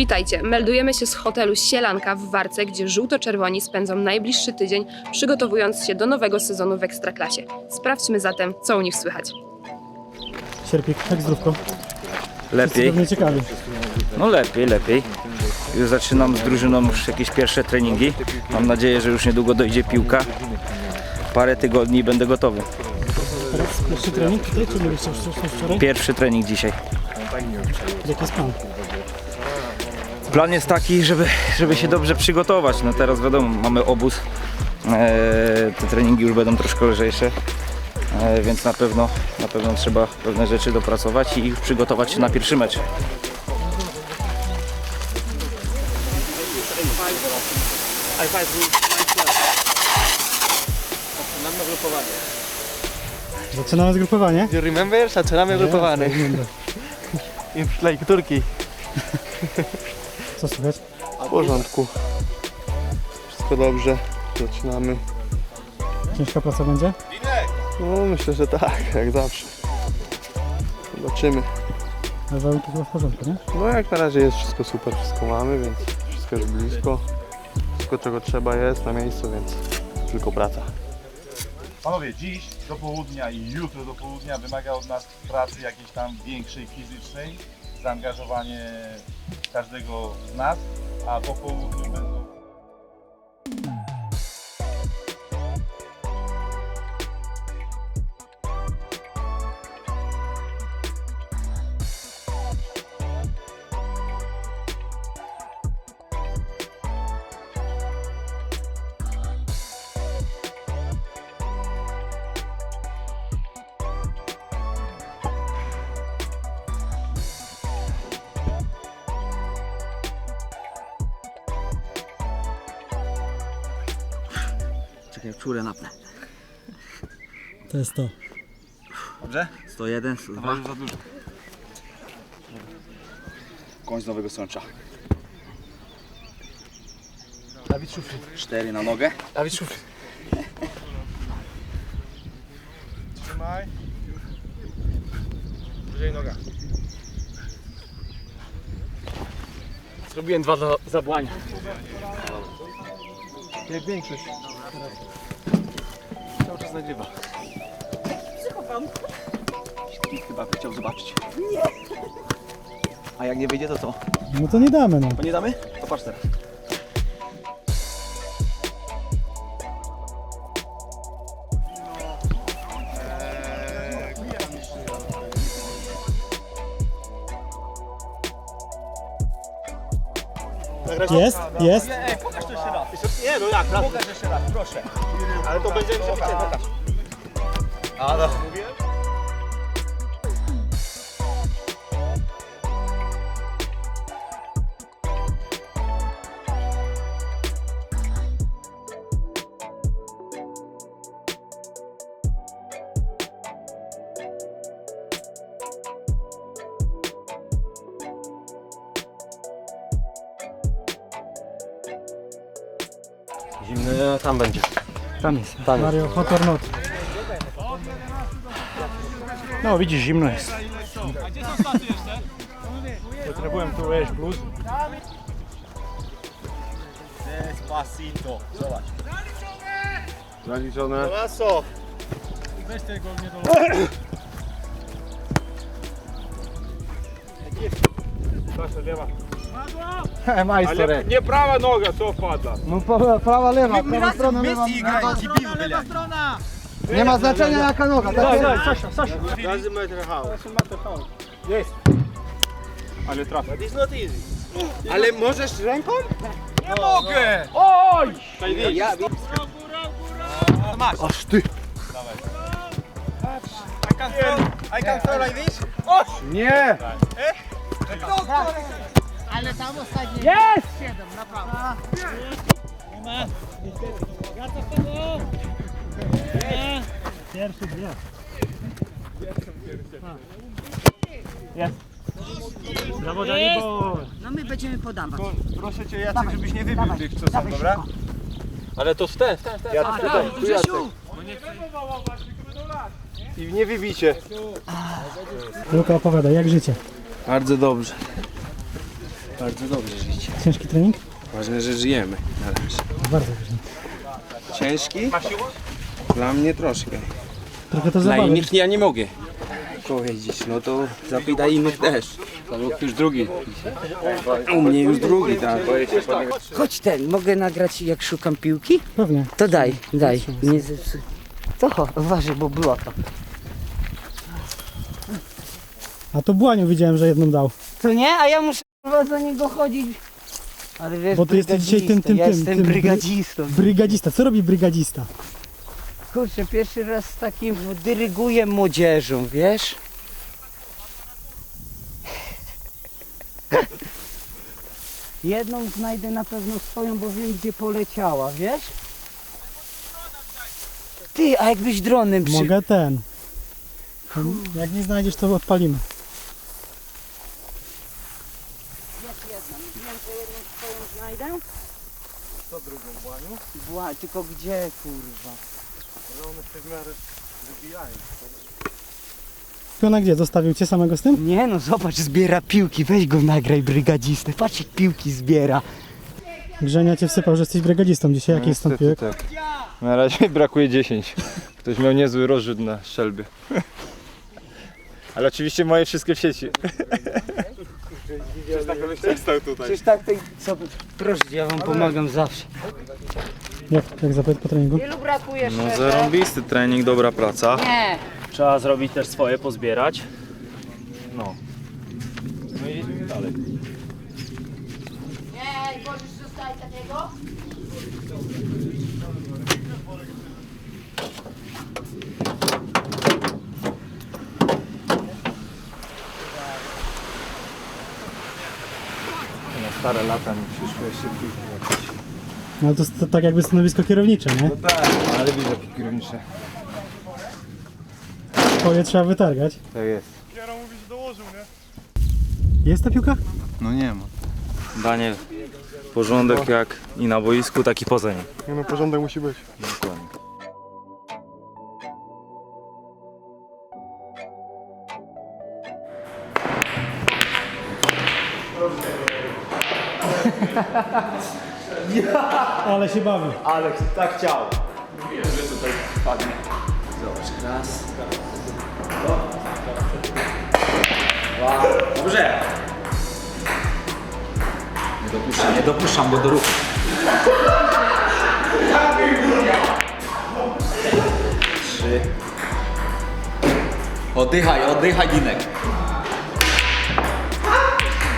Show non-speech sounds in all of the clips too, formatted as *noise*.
Witajcie, meldujemy się z hotelu Sielanka w Warce, gdzie żółto-czerwoni spędzą najbliższy tydzień, przygotowując się do nowego sezonu w Ekstraklasie. Sprawdźmy zatem, co u nich słychać. Sierpik, jak zdrówko? Lepiej. Ciekawi. No lepiej, lepiej. Już zaczynam z drużyną już jakieś pierwsze treningi. Mam nadzieję, że już niedługo dojdzie piłka. Parę tygodni i będę gotowy. Teraz pierwszy trening tutaj, czy mieliście wczoraj? Pierwszy trening dzisiaj. Jaki jest plan? Plan jest taki, żeby, żeby się dobrze przygotować. No teraz wiadomo, mamy obóz. Eee, te treningi już będą troszkę lżejsze. Eee, więc na pewno, na pewno trzeba pewne rzeczy dopracować i przygotować się na pierwszy mecz. Zaczynamy zgrupowanie. You remember? Zaczynamy grupowane. Remember. It's *laughs* like Turkey. Co słychać? W porządku. Wszystko dobrze. Zaczynamy. Ciężka praca będzie? No myślę, że tak, *laughs* jak zawsze. Zobaczymy. Ale warunki chyba w porządku, nie? No jak na razie jest wszystko super, wszystko mamy, więc wszystko jest blisko. Wszystko czego trzeba jest na miejscu, więc tylko praca. Panowie, dziś do południa i jutro do południa wymaga od nas pracy jakiejś tam większej fizycznej, zaangażowanie każdego z nas, a po południu Czekaj, czurę napnę. To jest to. 101, 102. Koń z Nowego Sącza. Dawid Szufry. Cztery na nogę. Dawid Szufry. Trzymaj. Wyżej noga. Zrobiłem dwa za zabłania. Jak większość. Czas nagrywa. Chyba by chciał zobaczyć. Nie! A jak nie wyjdzie, to co? No to nie damy, no. To nie damy? To patrz teraz. Jest? Jest? Nie, no jak. Pokaż jeszcze raz, proszę. Ale to będzie musiał pokaż. A, no. Zimny tam będzie. Tam jest. Tam jest. Mario, hot or not? No widzisz, zimno jest. Potrzebuję tu jeść plus. Zaliczone. Ale nie prawa noga, co wpadła. No prawa, prawa lewa, prawa strona, lewa. Nie ma znaczenia jaka noga. Daj, daj, Sasia, Sasia. Doesn't matter how. Jest. Ale trafię. It's not easy. Ale możesz ręką? Nie mogę! Oj! Aż ty. I can throw like this. Nie! Pierwszy dwie. Brawo Dalibor! No my będziemy podawać. Proszę cię Jacek, żebyś nie wybił tych co są, dobra? Ale to w ten, w ten, w ten. Ja Tutaj, tutaj, tu Jacek. I nie wybicie. Luka opowiada, jak życie? Bardzo dobrze. Bardzo dobrze życie. Ciężki trening? Ważne, że żyjemy na razie. Bardzo ważny. Ciężki? Dla mnie troszkę. Trochę to Dla zabawy. innych ja nie mogę powiedzieć. No to zapytaj innych też. To już drugi. U mnie już drugi, tak. Chodź ten, mogę nagrać jak szukam piłki? Pewnie. To daj, daj. Nie zepsuj. To uważaj, bo była to. A to Błaniu widziałem, że jedną dał. To nie? A ja muszę chyba za niego chodzić. Ale wiesz, Bo ty jesteś dzisiaj tym, tym, ja tym, jestem tym bry- brygadzistą. Brygadzista. Co robi brygadzista? Kurczę, pierwszy raz z takim dyryguję młodzieżą, wiesz? *laughs* Jedną znajdę na pewno swoją, bo wiem gdzie poleciała, wiesz? Ty, a jakbyś dronem przy... Mogę ten. Jak nie znajdziesz, to odpalimy. Wiem, że jedną swoją znajdę. Co drugą, Błaniu? Bła, tylko gdzie, kurwa? Piona gdzie? Zostawił cię samego z tym? Nie no, zobacz, zbiera piłki, weź go nagraj brygadzistę, patrz jak piłki zbiera. Grzenia cię wsypał, że jesteś brygadzistą dzisiaj. Jaki jest tam piłek? tak. Na razie *laughs* brakuje 10. Ktoś miał niezły rozrzut na strzelby. *laughs* Ale oczywiście moje wszystkie w sieci. *laughs* Przecież tak, tej, co, proszę, ja wam pomagam zawsze. Jak, jak zapyt po treningu? Ilu brakuje No zarąbisty trening, dobra praca. Nie, Trzeba zrobić też swoje, pozbierać. nie, możesz zostać takiego? Stare lata mi przyszły jeszcze piłki jakieś. No to, to tak jakby stanowisko kierownicze, nie? Tak, ale widzę kierownicze. Twoje trzeba wytargać. Tak jest. Jest ta piłka? No nie ma. Daniel, porządek jak i na boisku, tak i poza nim. Nie no, porządek musi być. Dokładnie. *laughs* Ale się bawi. Ale tak chciał. Dobrze. Nie dopuszczam, nie dopuszczam go do ruchu. Trzy. Oddychaj, oddychaj, Dinek.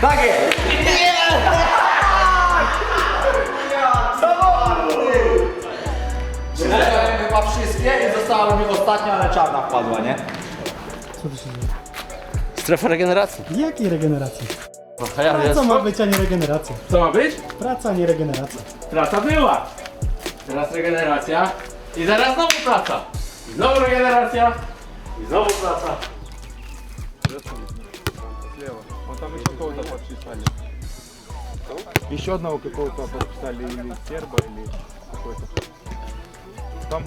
Tak jest! została mi ostatnia, ale czarna wpadła, nie? Co tu się dzieje? Strefa regeneracji. Jakiej regeneracji? A ja Praca ma być, a nie regeneracja. Co ma być? Praca, a nie regeneracja. Praca była. Teraz regeneracja. I zaraz znowu praca. I znowu regeneracja. I znowu praca. Он там еще кого-то подписали. Еще одного какого-то подписали, или серба, или какой-то. Там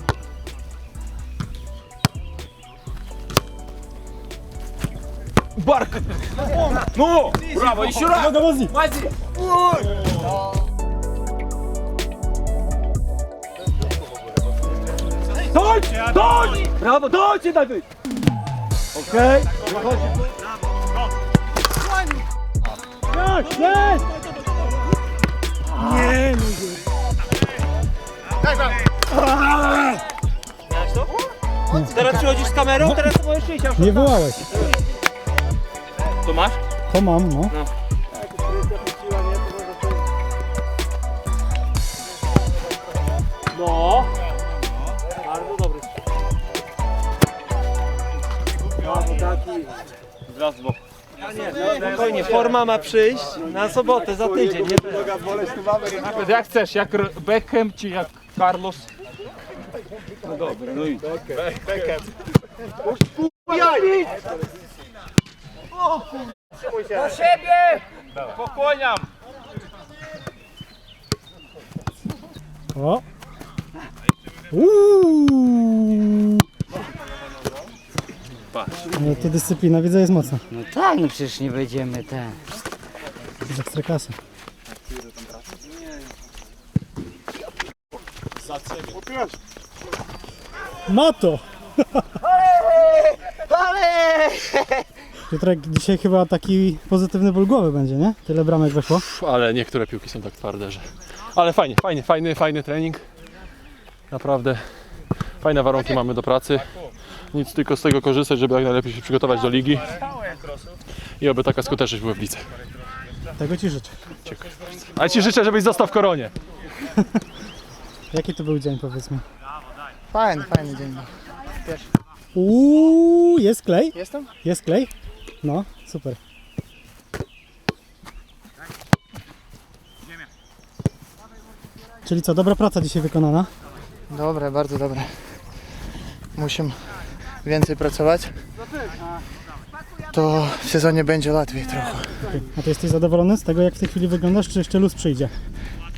Ну! Браво, еще раз! Dowodnik! Stój! Stój! Brawo, dojcie Dawid! Okej. Jest! Jest! Nie, Teraz przychodzisz z kamerą, teraz to możesz iść. nie wołałeś. To masz? To mam, no. No. Bardzo dobry. Raz, bo. Spokojnie, forma ma przyjść na sobotę, za tydzień. Nie jak chcesz, jak Beckham czy jak Carlos. No dobra, no i. Do siebie! Pokłaniam! O! Uuu! No to dyscyplina, widzę, jest mocna. No tak, no przecież nie będziemy ten. Z ekstraklasy. Ma to! Piotrek, dzisiaj chyba taki pozytywny ból głowy będzie, nie? Tyle bramek weszło. Ale niektóre piłki są tak twarde, że... Ale fajnie, fajnie, fajny, fajny trening. Naprawdę fajne warunki mamy do pracy. Nic tylko z tego korzystać, żeby jak najlepiej się przygotować do ligi. I oby taka skuteczność była w lidze. Tego Ci życzę. Dziękuję bardzo. A Ci życzę, żebyś został w koronie. *laughs* Jaki to był dzień, powiedz mi? Fajny, fajny dzień. Uuu, jest klej? Jestem? Jest klej? No, super. Czyli co, dobra praca dzisiaj wykonana? Dobre, bardzo dobre. Musimy więcej pracować. To w sezonie będzie łatwiej trochę. A ty jesteś zadowolony z tego, jak w tej chwili wyglądasz, czy jeszcze luz przyjdzie?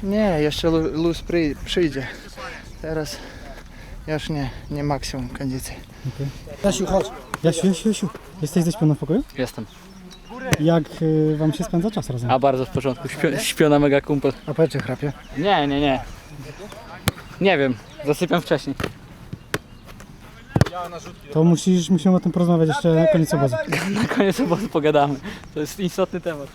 Nie, jeszcze lu- luz przy, przyjdzie. Teraz już nie, nie maksimum kondycji. Jasiu, chodź. Jasiu, Jasiu, Jasiu. Jesteś ze śpią na pokoju? Jestem. Jak y, wam się spędza czas razem? A bardzo w porządku. Śpią, śpią na mega kumpel. A powiedz, czy chrapie? Nie, nie, nie. Nie wiem. Zasypiam wcześniej. To musisz, musimy o tym porozmawiać jeszcze na koniec obozu. *laughs* Na koniec obozu pogadamy. To jest istotny temat.